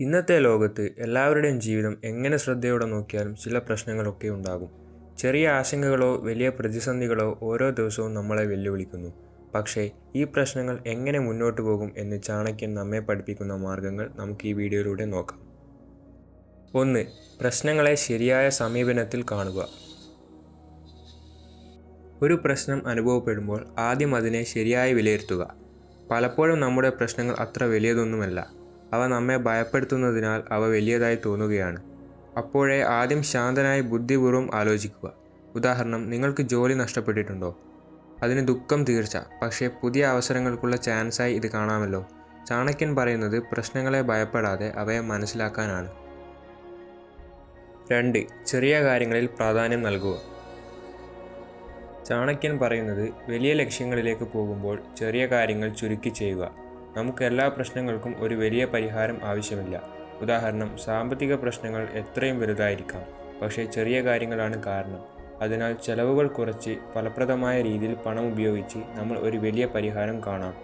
ഇന്നത്തെ ലോകത്ത് എല്ലാവരുടെയും ജീവിതം എങ്ങനെ ശ്രദ്ധയോടെ നോക്കിയാലും ചില പ്രശ്നങ്ങളൊക്കെ ഉണ്ടാകും. ചെറിയ ആശങ്കകളോ വലിയ പ്രതിസന്ധികളോ ഓരോ ദിവസവും നമ്മളെ വെല്ലുവിളിക്കുന്നു. പക്ഷേ ഈ പ്രശ്നങ്ങൾ എങ്ങനെ മുന്നോട്ട് പോകും എന്ന് ചാണക്യൻ നമ്മെ പഠിപ്പിക്കുന്ന മാർഗങ്ങൾ നമുക്ക് ഈ വീഡിയോയിലൂടെ നോക്കാം. ഒന്ന് പ്രശ്നങ്ങളെ ശരിയായ സമീപനത്തിൽ കാണുക. ഒരു പ്രശ്നം അനുഭവപ്പെടുമ്പോൾ ആദ്യം അതിനെ ശരിയായി വിലയിരുത്തുക. പലപ്പോഴും നമ്മുടെ പ്രശ്നങ്ങൾ അത്ര വലിയതൊന്നുമല്ല. അവ നമ്മെ ഭയപ്പെടുത്തുന്നതിനാൽ അവ വലിയതായി തോന്നുകയാണ്. അപ്പോഴേ ആദ്യം ശാന്തനായി ബുദ്ധിപൂർവം ആലോചിക്കുക. ഉദാഹരണം നിങ്ങൾക്ക് ജോലി നഷ്ടപ്പെട്ടിട്ടുണ്ടോ? അതിന് ദുഃഖം തീർച്ച. പക്ഷേ പുതിയ അവസരങ്ങൾക്കുള്ള ചാൻസായി ഇത് കാണാമല്ലോ. ചാണക്യൻ പറയുന്നത് പ്രശ്നങ്ങളെ ഭയപ്പെടാതെ അവയെ മനസ്സിലാക്കാനാണ്. രണ്ട് ചെറിയ കാര്യങ്ങളിൽ പ്രാധാന്യം നൽകുക. ചാണക്യൻ പറയുന്നത് വലിയ ലക്ഷ്യങ്ങളിലേക്ക് പോകുമ്പോൾ ചെറിയ കാര്യങ്ങൾ ചുരുക്കി ചെയ്യുക. നമുക്ക് എല്ലാ പ്രശ്നങ്ങൾക്കും ഒരു വലിയ പരിഹാരം ആവശ്യമില്ല. ഉദാഹരണം സാമ്പത്തിക പ്രശ്നങ്ങൾ എത്രയും വലുതായിരിക്കാം പക്ഷേ ചെറിയ കാര്യങ്ങളാണ് കാരണം. അതിനാൽ ചെലവുകൾ കുറച്ച് ഫലപ്രദമായ രീതിയിൽ പണം ഉപയോഗിച്ച് നമ്മൾ ഒരു വലിയ പരിഹാരം കാണാം.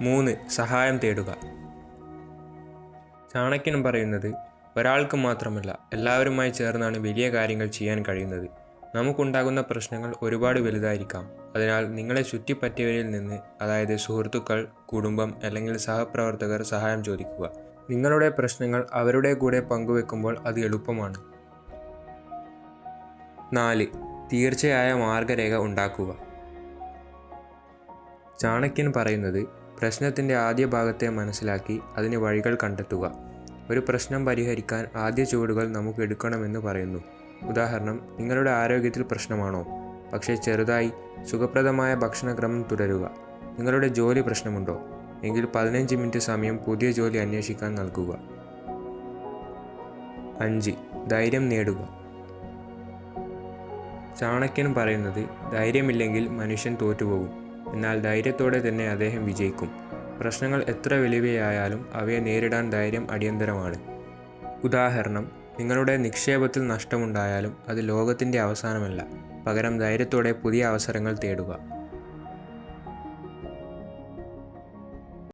മൂന്ന് സഹായം തേടുക. ചാണക്യൻ പറയുന്നത് ഒരാൾക്ക് മാത്രമല്ല എല്ലാവരുമായി ചേർന്നാണ് വലിയ കാര്യങ്ങൾ ചെയ്യാൻ കഴിയുന്നത്. നമുക്കുണ്ടാകുന്ന പ്രശ്നങ്ങൾ ഒരുപാട് വലുതായിരിക്കാം. അതിനാൽ നിങ്ങളെ ചുറ്റിപ്പറ്റിയവരിൽ നിന്ന് അതായത് സുഹൃത്തുക്കൾ കുടുംബം അല്ലെങ്കിൽ സഹപ്രവർത്തകർ സഹായം ചോദിക്കുക. നിങ്ങളുടെ പ്രശ്നങ്ങൾ അവരുടെ കൂടെ പങ്കുവെക്കുമ്പോൾ അത് എളുപ്പമാണ്. നാല് തീർച്ചയായ മാർഗരേഖ ഉണ്ടാക്കുക. ചാണക്യൻ പറയുന്നത് പ്രശ്നത്തിന്റെ ആദ്യ ഭാഗത്തെ മനസ്സിലാക്കി അതിന് വഴികൾ കണ്ടെത്തുക. ഒരു പ്രശ്നം പരിഹരിക്കാൻ ആദ്യ ചുവടുകൾ നമുക്ക് എടുക്കണമെന്ന് പറയുന്നു. ഉദാഹരണം നിങ്ങളുടെ ആരോഗ്യത്തിൽ പ്രശ്നമാണോ? പക്ഷേ ചെറുതായി സുഖപ്രദമായ ഭക്ഷണക്രമം തുടരുക. നിങ്ങളുടെ ജോലി പ്രശ്നമുണ്ടോ? എങ്കിൽ പതിനഞ്ച് മിനിറ്റ് സമയം പുതിയ ജോലി അന്വേഷിക്കാൻ നൽകുക. അഞ്ച്. ധൈര്യം നേടുക. ചാണക്യൻ പറയുന്നത് ധൈര്യമില്ലെങ്കിൽ മനുഷ്യൻ തോറ്റുപോകും. എന്നാൽ ധൈര്യത്തോടെ തന്നെ അദ്ദേഹം വിജയിക്കും. പ്രശ്നങ്ങൾ എത്ര വലിയവയായാലും അവയെ നേരിടാൻ ധൈര്യം അടിയന്തരമാണ്. ഉദാഹരണം നിങ്ങളുടെ നിക്ഷേപത്തിൽ നഷ്ടമുണ്ടായാലും അത് ലോകത്തിന്റെ അവസാനമല്ല. പകരം ധൈര്യത്തോടെ പുതിയ അവസരങ്ങൾ തേടുക.